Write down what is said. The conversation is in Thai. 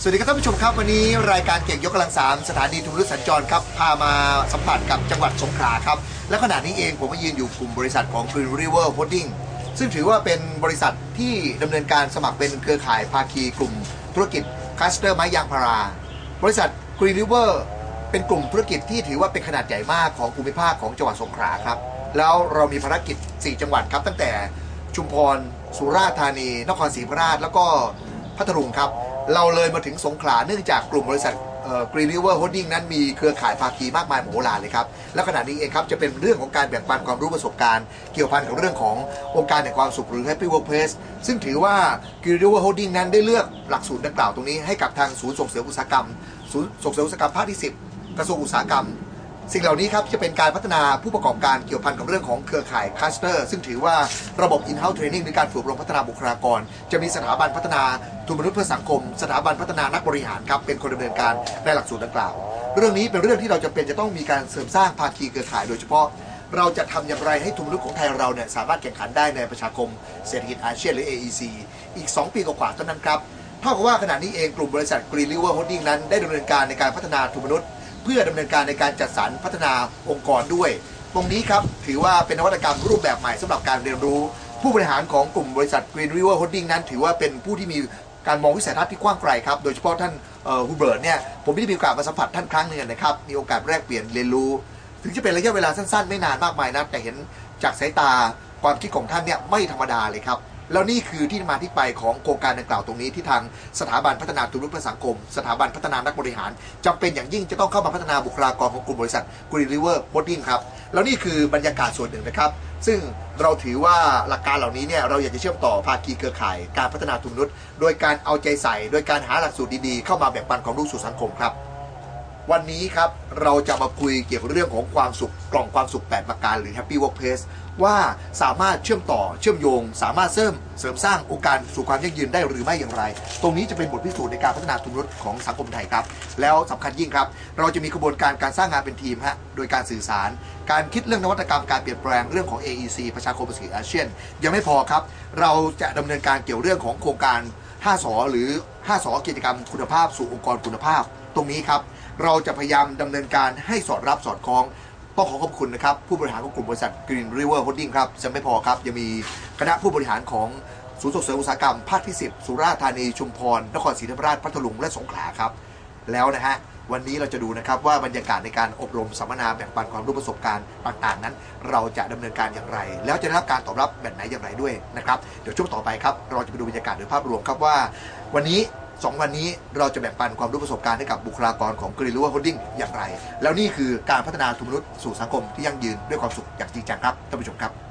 สวัสดีครับท่านผู้ชมครับ วันนี้รายการเก่งยกกำลังสามสถานีทุมรุสัญจรครับ พามาสัมผัสกับจังหวัดสงขลาครับ และขณะนี้เองผมมายืนอยู่กลุ่มบริษัทของ Green River Holding ซึ่งถือว่าเป็นบริษัทที่ดำเนินการสมัครเป็นเครือข่ายภาคีกลุ่มธุรกิจคลัสเตอร์ไม้ยางพารา บริษัท Green River เป็นกลุ่มธุรกิจที่ถือว่าเป็นขนาดใหญ่มากของภูมิภาคของจังหวัดสงขลาครับ แล้วเรามีภารกิจ 4 จังหวัดครับ ตั้งแต่ชุมพร สุราษฎร์ธานี นครศรีธรรมราช แล้วก็พัทลุงครับ เราเลยมาถึงสงขลาเนื่องจากกลุ่มบริษัทกรีนิเวอร์โฮดดิ้งนั้นมีเครือข่ายภาคีมากมายมโหฬารเลยครับ และขณะนี้เองครับจะเป็นเรื่องของการแบ่งปันความรู้ประสบการณ์ เกี่ยวพันกับเรื่องขององค์การแห่งความสุขหรือ Happy Workplace ซึ่งถือว่า Green River Holding นั้นได้เลือกหลักสูตรดังกล่าวตรงนี้ให้กับทางศูนย์ส่งเสริมอุตสาหกรรม ศูนย์ส่งเสริมอุตสาหกรรมภาคที่ 10 กระทรวงอุตสาหกรรม สิ่งเหล่านี้ครับจะเป็นการพัฒนาผู้ประกอบการเกี่ยวพันกับเรื่องของเครือข่ายคลัสเตอร์ซึ่งถือว่าระบบ in-house training หรือการฝึกอบรมพัฒนาบุคลากร จะมีสถาบันพัฒนา ทุนมนุษย์เพื่อสังคม สถาบันพัฒนานักบริหารครับเป็นคนดำเนินการในหลักสูตรดังกล่าว เรื่องนี้เป็นเรื่องที่เราจะเป็นจะต้องมีการเสริมสร้างภาคีเครือข่ายโดยเฉพาะเราจะทำอย่างไรให้ทุนมนุษย์ของไทยเราเนี่ยสามารถแข่งขันได้ในประชาคมเศรษฐกิจอาเซียนหรือ AEC อีก 2 ปีกว่าๆเท่านั้นครับเท่ากับว่าขณะนี้เองกลุ่มบริษัท Green River Holding นั้นได้ดำเนินการในการพัฒนาทุนมนุษย์ เพื่อดำเนินการในการจัดสรรพัฒนาองค์กรด้วย ตรงนี้ครับถือว่าเป็นนวัตกรรมรูปแบบใหม่สำหรับการเรียนรู้ ผู้บริหารของกลุ่มบริษัท Green River Holding นั้น ถือว่าเป็นผู้ที่มี การมองวิสัยทัศน์ที่กว้างไกลครับ โดยเฉพาะท่านฮูเบิร์ตเนี่ย ผมได้มีโอกาสมาสัมผัสท่านครั้งหนึ่งนะครับ มีโอกาสแลกเปลี่ยนเรียนรู้ ถึงจะเป็นระยะเวลาสั้นๆ ไม่นานมากมายนะแต่เห็นจากสายตาความคิดของท่านเนี่ยไม่ธรรมดาเลยครับ แล้วนี่คือที่มาที่ไปของโครงการดังกล่าวตรงนี้ที่ทางสถาบันพัฒนาทุรุ่เพื่อสังคม สถาบันพัฒนานักบริหารจำเป็นอย่างยิ่งจะต้องเข้ามาพัฒนาบุคลากรของกลุ่มบริษัท Green River Holding ครับแล้วนี่คือบรรยากาศส่วนหนึ่งนะครับซึ่งเราถือว่าหลักการเหล่านี้เนี่ยเราอยากจะเชื่อมต่อภาคีเครือข่ายการพัฒนาทุนนุษย์โดยการเอาใจใส่ โดยการหาหลักสูตรดีๆเข้ามาแบ่งปันความรู้สู่สังคมครับ วันนี้ครับเราจะมาคุยเกี่ยวกับเรื่องของความสุขกล่องความสุข 8 ประการหรือ Happy Workplace ว่าสามารถเชื่อมต่อเชื่อมโยง สามารถเสริมเสริมสร้างโอกาสสู่ความยั่งยืนได้หรือไม่อย่างไร ตรงนี้จะเป็นบทพิสูจน์ในการพัฒนาทุนรถของสังคมไทยครับ แล้วสำคัญยิ่งครับ เราจะมีกระบวนการการสร้างงานเป็นทีมฮะโดยการสื่อสาร การคิดเรื่องนวัตกรรมการเปลี่ยนแปลงเรื่องของ AEC ประชาคมเศรษฐกิจอาเซียน ยังไม่พอครับ เราจะดำเนินการเกี่ยวเรื่องของโครงการ 5สอหรือ 5สอกิจกรรมคุณภาพสู่องค์กรคุณภาพ ตรงนี้ครับ เราจะพยายามดำเนินการให้สอดรับสอดคล้อง ต้องขอขอบคุณนะครับ ผู้บริหารของกลุ่มบริษัท Green River Holding ครับจะไม่พอครับยังมีคณะผู้บริหารของศูนย์ส่งเสริมอุตสาหกรรมภาคที่ 10 สุราษฎร์ธานี ชุมพร นครศรีธรรมราช พัทลุง และสงขลาครับ แล้วนะฮะ วันนี้เราจะดูนะครับว่าบรรยากาศในการอบรมสัมมนาแบ่งปันความรู้ประสบการณ์ต่าง ๆ นั้น เราจะดำเนินการอย่างไร แล้วจะได้รับการตอบรับแบบไหนอย่างไรด้วยนะครับ เดี๋ยวช่วงต่อไปครับ เราจะไปดูบรรยากาศโดยภาพรวมครับว่า วันนี้ สองวันนี้เราจะแบ่งปันความรู้ประสบการณ์ให้กับบุคลากรของกรีลัวโฮดดิ้งอย่างไร แล้วนี่คือการพัฒนาทุนมนุษย์สู่สังคมที่ยั่งยืนด้วยความสุขอย่างจริงจังครับท่านผู้ชมครับ